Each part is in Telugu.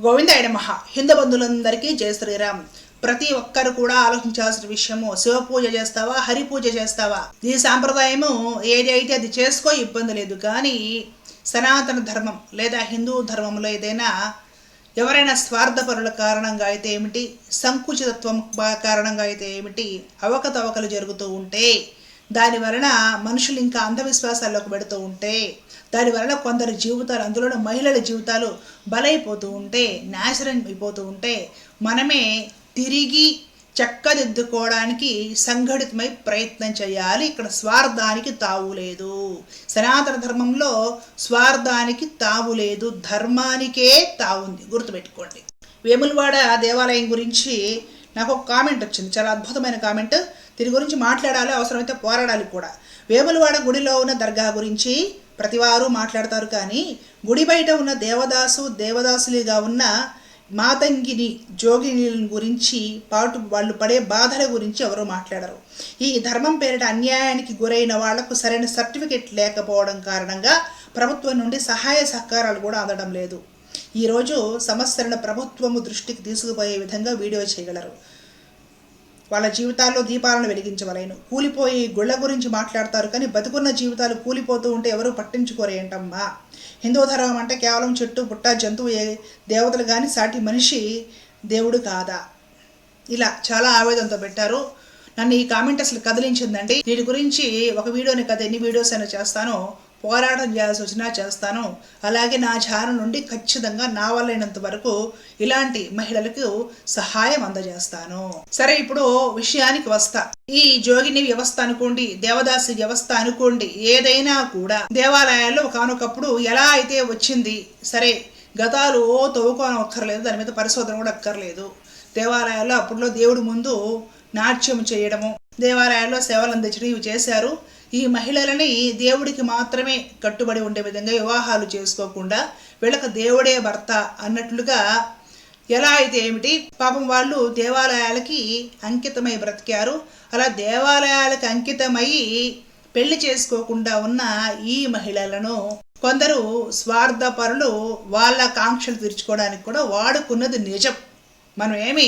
గోవిందాయ మహా హిందూ బంధువులందరికీ జయ శ్రీరామ్. ప్రతి ఒక్కరు కూడా ఆలోచించాల్సిన విషయము శివ పూజ చేస్తావా హరి పూజ చేస్తావా? ఈ సాంప్రదాయము ఏదైతే అది చేసుకో ఇబ్బంది లేదు. కానీ సనాతన ధర్మం లేదా హిందూ ధర్మంలో ఏదైనా ఎవరైనా స్వార్థపరుల కారణంగా అయితే ఏమిటి సంకుచితత్వం కారణంగా అయితే ఏమిటి అవకతవకలు జరుగుతూ ఉంటే దాని వలన మనుషులు ఇంకా అంధవిశ్వాసాల్లోకి పెడుతూ ఉంటే దాని వలన కొందరి జీవితాలు అందులోనూ మహిళల జీవితాలు బలైపోతూ ఉంటే నాశనం అయిపోతూ ఉంటే మనమే తిరిగి చక్కదిద్దుకోవడానికి సంఘటితమై ప్రయత్నం చేయాలి. ఇక్కడ స్వార్థానికి తావు లేదు. సనాతన ధర్మంలో స్వార్థానికి తావు లేదు. ధర్మానికే తావుంది గుర్తుపెట్టుకోండి. వేములవాడ దేవాలయం గురించి నాకు ఒక కామెంట్ వచ్చింది. చాలా అద్భుతమైన కామెంట్. దీని గురించి మాట్లాడాలి అవసరమైతే పోరాడాలి కూడా. వేములవాడ గుడిలో ఉన్న దర్గా గురించి ప్రతివారు మాట్లాడతారు కానీ గుడి బయట ఉన్న దేవదాసు దేవదాసులుగా ఉన్న మాతంగిని జోగిని గురించి పాటు వాళ్ళు పడే బాధల గురించి ఎవరు మాట్లాడరు. ఈ ధర్మం పేరిట అన్యాయానికి గురైన వాళ్ళకు సరైన సర్టిఫికెట్ లేకపోవడం కారణంగా ప్రభుత్వం నుండి సహాయ సహకారాలు కూడా అందడం లేదు. ఈరోజు సమస్యలను ప్రభుత్వము దృష్టికి తీసుకుపోయే విధంగా వీడియో చేయగలరు. వాళ్ళ జీవితాల్లో దీపాలను వెలిగించవలేను. కూలిపోయి గుళ్ళ గురించి మాట్లాడతారు కానీ బతుకున్న జీవితాలు కూలిపోతూ ఉంటే ఎవరు పట్టించుకోరేంటమ్మా. హిందూ ధర్మం అంటే కేవలం చెట్టు పుట్ట జంతువు ఏ దేవతలు కానీ సాటి మనిషి దేవుడు కాదా? ఇలా చాలా ఆవేదనతో పెట్టారు. నన్ను ఈ కామెంట్ అసలు కదిలించిందండి. దీని గురించి ఒక వీడియోని కదా ఎన్ని వీడియోస్ అయినా చేస్తానో పోరాటం చేయాల్సి వచ్చినా చేస్తాను. అలాగే నా ఛానల్ నుండి ఖచ్చితంగా నా వల్లైనంత వరకు ఇలాంటి మహిళలకు సహాయం అందజేస్తాను. సరే ఇప్పుడు విషయానికి వస్తా. ఈ జోగిని వ్యవస్థ అనుకోండి దేవదాసి వ్యవస్థ అనుకోండి ఏదైనా కూడా దేవాలయాల్లో ఒకనొకప్పుడు ఎలా అయితే వచ్చింది సరే గతాలు ఓ తవ్వుకోవడం అక్కర్లేదు దాని మీద పరిశోధన కూడా అక్కర్లేదు. దేవాలయాల్లో అప్పుడులో దేవుడి ముందు నాట్యం చేయడము దేవాలయాల్లో సేవలు అందించడం ఇవి చేశారు. ఈ మహిళలని దేవుడికి మాత్రమే కట్టుబడి ఉండే విధంగా వివాహాలు చేసుకోకుండా వీళ్ళకి దేవుడే భర్త అన్నట్లుగా ఎలా అయితే ఏమిటి? పాపం వాళ్ళు దేవాలయాలకి అంకితమై బ్రతికారు. అలా దేవాలయాలకు అంకితమై పెళ్ళి చేసుకోకుండా ఉన్న ఈ మహిళలను కొందరు స్వార్థపరులు వాళ్ళ కాంక్షలు తీర్చుకోవడానికి కూడా వాడుకున్నది నిజం. మనం ఏమి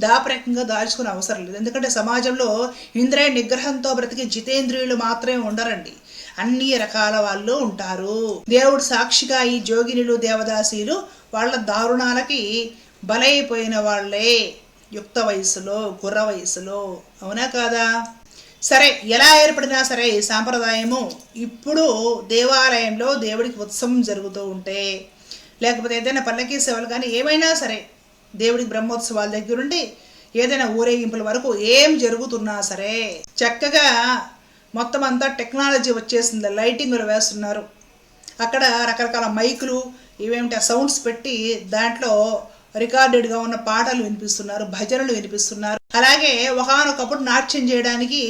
దాపరికంగా దాచుకునే అవసరం లేదు. ఎందుకంటే సమాజంలో ఇంద్రియ నిగ్రహంతో బ్రతికి జితేంద్రియులు మాత్రమే ఉండరండి. అన్ని రకాల వాళ్ళు ఉంటారు. దేవుడు సాక్షిగా ఈ జోగినులు దేవదాసీలు వాళ్ళ దారుణాలకి బలైపోయిన వాళ్ళే యుక్త వయసులో గుర్ర వయసులో అవునా కాదా? సరే ఎలా ఏర్పడినా సరే ఈ సాంప్రదాయము ఇప్పుడు దేవాలయంలో దేవుడికి ఉత్సవం జరుగుతూ ఉంటే లేకపోతే ఏదైనా పల్లకీ సేవలు కానీ ఏమైనా సరే దేవుడికి బ్రహ్మోత్సవాల దగ్గరుండి ఏదైనా ఊరేగింపుల వరకు ఏం జరుగుతున్నా సరే చక్కగా మొత్తం అంతా టెక్నాలజీ వచ్చేసింది. లైటింగ్లు వేస్తున్నారు. అక్కడ రకరకాల మైకులు ఇవేమిటి సౌండ్స్ పెట్టి దాంట్లో రికార్డెడ్గా ఉన్న పాటలు వినిపిస్తున్నారు భజనలు వినిపిస్తున్నారు. అలాగే ఒకనొకప్పుడు నాట్యం చేయడానికి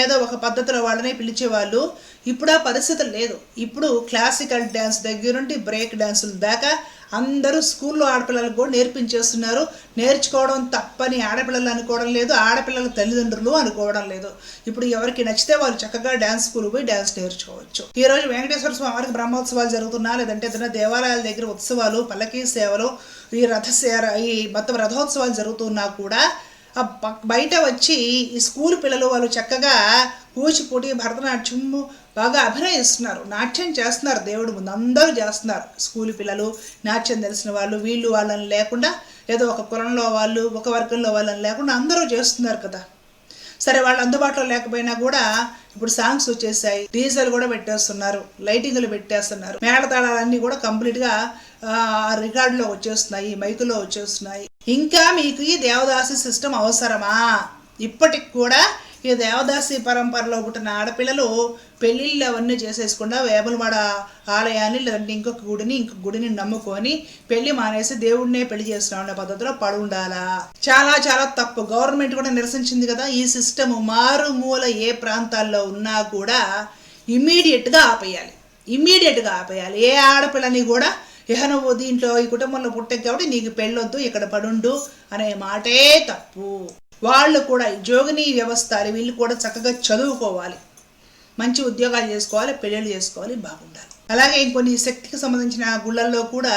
ఏదో ఒక పద్ధతిలో వాళ్ళని పిలిచేవాళ్ళు. ఇప్పుడు ఆ పరిస్థితి లేదు. ఇప్పుడు క్లాసికల్ డ్యాన్స్ దగ్గర నుండి బ్రేక్ డ్యాన్సుల దాకా అందరూ స్కూల్లో ఆడపిల్లలకు కూడా నేర్పించేస్తున్నారు. నేర్చుకోవడం తప్పని ఆడపిల్లలు అనుకోవడం లేదు ఆడపిల్లల తల్లిదండ్రులు అనుకోవడం లేదు. ఇప్పుడు ఎవరికి నచ్చితే వాళ్ళు చక్కగా డ్యాన్స్ స్కూల్ పోయి డ్యాన్స్ నేర్చుకోవచ్చు. ఈ రోజు వెంకటేశ్వర స్వామి వారికి బ్రహ్మోత్సవాలు జరుగుతున్నా లేదంటే ఏదైనా దేవాలయాల దగ్గర ఉత్సవాలు పల్లకీ సేవలు ఈ రథ ఈ మొత్తం రథోత్సవాలు జరుగుతున్నా కూడా బయట వచ్చి ఈ స్కూల్ పిల్లలు వాళ్ళు చక్కగా కూచిపూడి భరతనాట్యం బాగా అభినయిస్తున్నారు. నాట్యం చేస్తున్నారు దేవుడి ముందు. అందరూ చేస్తున్నారు. స్కూల్ పిల్లలు నాట్యం తెలిసిన వాళ్ళు వీళ్ళు వాళ్ళని లేకుండా ఏదో ఒక కులంలో వాళ్ళు ఒక వర్గంలో వాళ్ళని లేకుండా అందరూ చేస్తున్నారు కదా. సరే వాళ్ళు అందుబాటులో లేకపోయినా కూడా ఇప్పుడు సాంగ్స్ వచ్చేసాయి. డీజల్ కూడా పెట్టేస్తున్నారు. లైటింగ్లు పెట్టేస్తున్నారు. మేళతాళాలన్నీ కూడా కంప్లీట్గా రికార్డులో వచ్చేస్తున్నాయి. మైకులో వచ్చేస్తున్నాయి. ఇంకా మీకు ఈ దేవదాసి సిస్టమ్ అవసరమా? ఇప్పటికి కూడా ఈ దేవదాసి పరంపరలో పుట్టిన ఆడపిల్లలు పెళ్ళిళ్ళు అవన్నీ చేసేసుకుండా వేములవాడ ఆలయాన్ని లేదంటే ఇంకొక గుడిని ఇంకొక గుడిని నమ్ముకొని పెళ్ళి మానేసి దేవుడినే పెళ్ళి చేస్తున్నాం అనే పద్ధతిలో పడి ఉండాలా చాలా చాలా తప్పు. గవర్నమెంట్ కూడా నిరసించింది కదా. ఈ సిస్టమ్ మారుమూల ఏ ప్రాంతాల్లో ఉన్నా కూడా ఇమ్మీడియట్గా ఆపేయాలి. ఇమ్మీడియట్గా ఆపేయాలి. ఏ ఆడపిల్లని కూడా ఇహ నువ్వు దీంట్లో ఈ కుటుంబంలో పుట్టే కాబట్టి నీకు పెళ్ళొద్దు ఇక్కడ పడుండు అనే మాటే తప్పు. వాళ్ళు కూడా జోగిని వ్యవస్థ వీళ్ళు కూడా చక్కగా చదువుకోవాలి. మంచి ఉద్యోగాలు చేసుకోవాలి పెళ్ళిళ్ళు చేసుకోవాలి బాగుండాలి. అలాగే ఇంకొన్ని శక్తికి సంబంధించిన గుళ్ళల్లో కూడా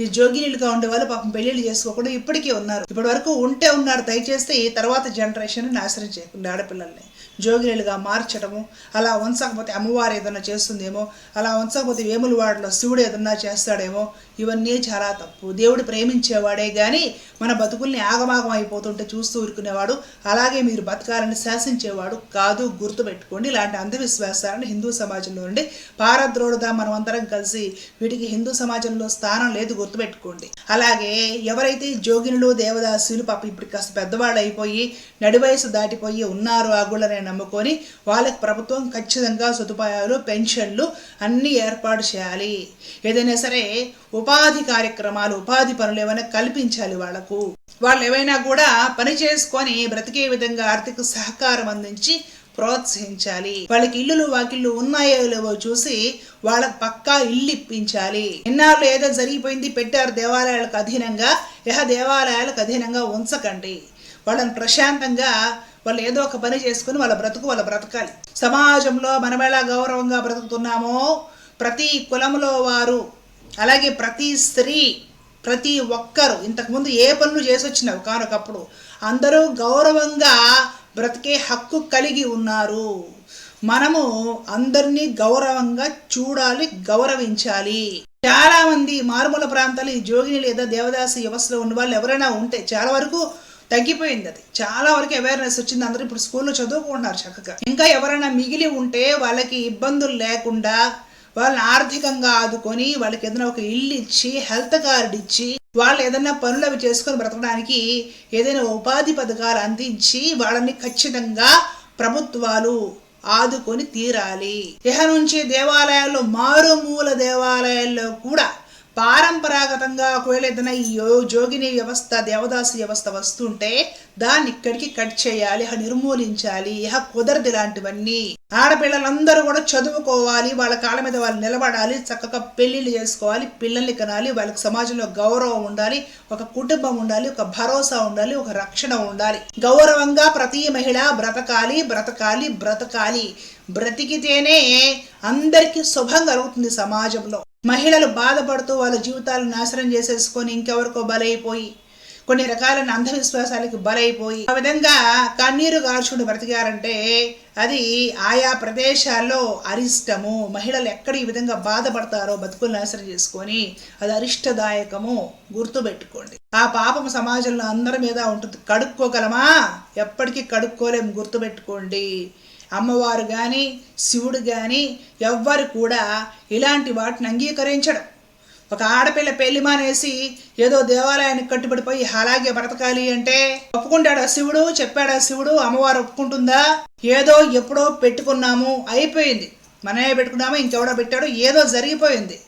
ఈ జోగినీలుగా ఉండే వాళ్ళు పాపం పెళ్ళిళ్ళు చేసుకోకుండా ఇప్పటికీ ఉన్నారు. ఇప్పటి వరకు ఉంటే ఉన్నారు దయచేసి తర్వాత జనరేషన్ నాశనం చేయకుండా ఆడపిల్లల్ని. జోగినీలుగా మార్చడము అలా ఉంచకపోతే అమ్మవారు ఏదన్నా చేస్తుందేమో అలా ఉంచకపోతే వేముల వాడలో శివుడు ఏదన్నా చేస్తాడేమో ఇవన్నీ చాలా తప్పు. దేవుడు ప్రేమించేవాడే కానీ మన బతుకుల్ని ఆగమాగం అయిపోతుంటే చూస్తూ ఊరుకునేవాడు అలాగే మీరు బతకాలని శాసించేవాడు కాదు గుర్తుపెట్టుకోండి ఇలాంటి అంధవిశ్వాసాలను హిందూ సమాజంలో నుండి పారద్రోడుదా మనం అందరం కలిసి వీటికి హిందూ సమాజంలో స్థానం లేదు గుర్తుపెట్టుకోండి అలాగే ఎవరైతే జోగినులు దేవదాసులు పాప ఇప్పుడు కాస్త పెద్దవాళ్ళు అయిపోయి నడి వయసు దాటిపోయి ఉన్నారు ఆ గుళ్ళని నమ్ముకొని వాళ్ళకి ప్రభుత్వం ఖచ్చితంగా సదుపాయాలు పెన్షన్లు అన్నీ ఏర్పాటు చేయాలి. ఏదైనా సరే ఉపాధి కార్యక్రమాలు ఉపాధి పనులు ఏమైనా కల్పించాలి వాళ్ళకు వాళ్ళు ఏవైనా కూడా పని చేసుకొని బ్రతికే విధంగా ఆర్థిక సహకారం అందించి ప్రోత్సహించాలి. వాళ్ళకి ఇల్లులు వాకిళ్ళు ఉన్నాయో లేవో చూసి వాళ్ళకి పక్కా ఇల్లు ఇప్పించాలి. ఇన్నాళ్ళు ఏదో జరిగిపోయింది పెట్టారు దేవాలయాలకు అధీనంగా యహ దేవాలయాలకు అధీనంగా ఉంచకండి. వాళ్ళని ప్రశాంతంగా వాళ్ళు ఏదో ఒక పని చేసుకుని వాళ్ళ బ్రతుకు వాళ్ళు బ్రతకాలి. సమాజంలో మనం ఎలా గౌరవంగా బ్రతుకుతున్నామో ప్రతి కులంలో వారు అలాగే ప్రతి స్త్రీ ప్రతి ఒక్కరు ఇంతకుముందు ఏ పనులు చేసి వచ్చినావు కానొకప్పుడు అందరూ గౌరవంగా బ్రతికే హక్కు కలిగి ఉన్నారు. మనము అందరినీ గౌరవంగా చూడాలి గౌరవించాలి. చాలా మంది మారుమూల ప్రాంతాలు ఈ జోగిని లేదా దేవదాసి వ్యవస్థలో ఉన్న వాళ్ళు ఎవరైనా ఉంటే చాలా వరకు తగ్గిపోయింది అది. చాలా వరకు అవేర్నెస్ వచ్చింది. అందరూ ఇప్పుడు స్కూల్లో చదువుకుంటున్నారు చక్కగా. ఇంకా ఎవరైనా మిగిలి ఉంటే వాళ్ళకి ఇబ్బందులు లేకుండా వాళ్ళని ఆర్థికంగా ఆదుకొని వాళ్ళకి ఏదైనా ఒక ఇల్లు ఇచ్చి హెల్త్ కార్డు ఇచ్చి వాళ్ళు ఏదైనా పనులు అవి చేసుకొని బ్రతకడానికి ఏదైనా ఉపాధి పథకాలు అందించి వాళ్ళని ఖచ్చితంగా ప్రభుత్వాలు ఆదుకొని తీరాలి. ఇహ నుంచి దేవాలయాల్లో మారుమూల దేవాలయాల్లో కూడా పారంపరాగతంగా ఒకవేళ ఏదైనా ఈ జోగిని వ్యవస్థ దేవదాసి వ్యవస్థ వస్తుంటే దాన్ని ఇక్కడికి కట్ చేయాలి ఇహ నిర్మూలించాలి ఇహ కుదరదు ఇలాంటివన్నీ. ఆడపిల్లలందరూ కూడా చదువుకోవాలి వాళ్ళ కాళ్ళ మీద వాళ్ళు నిలబడాలి చక్కగా పెళ్ళిళ్ళు చేసుకోవాలి పిల్లల్ని కనాలి వాళ్ళకి సమాజంలో గౌరవం ఉండాలి ఒక కుటుంబం ఉండాలి ఒక భరోసా ఉండాలి ఒక రక్షణ ఉండాలి. గౌరవంగా ప్రతి మహిళ బ్రతకాలి బ్రతకాలి బ్రతకాలి. బ్రతికితేనే అందరికీ శుభం కలుగుతుంది సమాజంలో. మహిళలు బాధపడుతూ వాళ్ళ జీవితాలను నాశనం చేసేసుకొని ఇంకెవరికో బలైపోయి కొన్ని రకాలైన అంధవిశ్వాసాలకి బలైపోయి ఆ విధంగా కన్నీరు గార్చుకుని బ్రతికారంటే అది ఆయా ప్రదేశాల్లో అరిష్టము. మహిళలు ఎక్కడ ఈ విధంగా బాధపడతారో బతుకులు నాశనం చేసుకొని అది అరిష్టదాయకము గుర్తుపెట్టుకోండి. ఆ పాపం సమాజంలో అందరి మీద ఉంటుంది. కడుక్కోగలమా? ఎప్పటికీ కడుక్కోలేము గుర్తుపెట్టుకోండి. అమ్మవారు కానీ శివుడు కానీ ఎవ్వరు కూడా ఇలాంటి వాటిని అంగీకరించడం. ఒక ఆడపిల్ల పెళ్ళి మానేసి ఏదో దేవాలయానికి కట్టుబడిపోయి అలాగే బ్రతకాలి అంటే ఒప్పుకుంటాడా శివుడు? చెప్పాడా శివుడు? అమ్మవారు ఒప్పుకుంటుందా? ఏదో ఎప్పుడో పెట్టుకున్నాము అయిపోయింది. మనమే పెట్టుకున్నాము ఇంకెవడో పెట్టాడు ఏదో జరిగిపోయింది.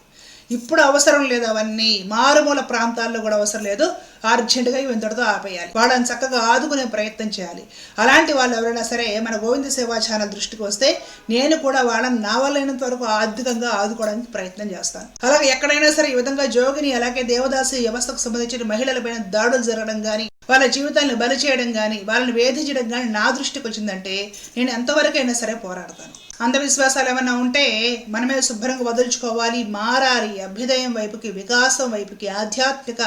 ఇప్పుడు అవసరం లేదు అవన్నీ. మారుమూల ప్రాంతాల్లో కూడా అవసరం లేదు. అర్జెంటుగా ఇవి ఇంతటితో ఆపేయాలి. వాళ్ళని చక్కగా ఆదుకునే ప్రయత్నం చేయాలి. అలాంటి వాళ్ళు ఎవరైనా సరే మన గోవింద సేవా ఛానల్ దృష్టికి వస్తే నేను కూడా వాళ్ళని నా వల్లైనంత వరకు ఆర్థికంగా ఆదుకోవడానికి ప్రయత్నం చేస్తాను. అలాగే ఎక్కడైనా సరే ఈ విధంగా జోగిని అలాగే దేవదాసి వ్యవస్థకు సంబంధించిన మహిళలపైన దాడులు జరగడం కానీ వాళ్ళ జీవితాలను బలి చేయడం కానీ వాళ్ళని వేధించడం కానీ నా దృష్టికి వచ్చిందంటే నేను ఎంతవరకైనా సరే పోరాడతాను. అంధవిశ్వాసాలు ఏమైనా ఉంటే మనమే శుభ్రంగా వదులుచుకోవాలి మారాలి అభ్యుదయం వైపుకి వికాసం వైపుకి ఆధ్యాత్మిక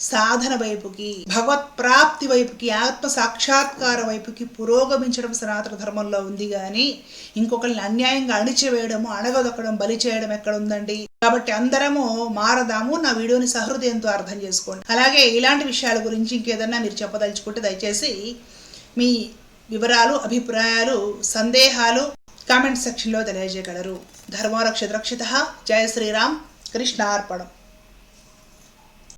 సాధన వైపుకి భగవత్ ప్రాప్తి వైపుకి ఆత్మ సాక్షాత్కార వైపుకి పురోగమించడం సనాతన ధర్మంలో ఉంది కానీ ఇంకొకరిని అన్యాయంగా అణిచివేయడము అణగదొక్కడం బలి చేయడం ఎక్కడ ఉందండి కాబట్టి అందరము మారదాము నా వీడియోని సహృదయంతో అర్థం చేసుకోండి. అలాగే ఇలాంటి విషయాల గురించి ఇంకేదన్నా మీరు చెప్పదలుచుకుంటే దయచేసి మీ వివరాలు అభిప్రాయాలు సందేహాలు కామెంట్ సెక్షన్లో తెలియజేయగలరు. ధర్మరక్ష రక్షిత. జయ శ్రీరామ్. కృష్ణార్పణం.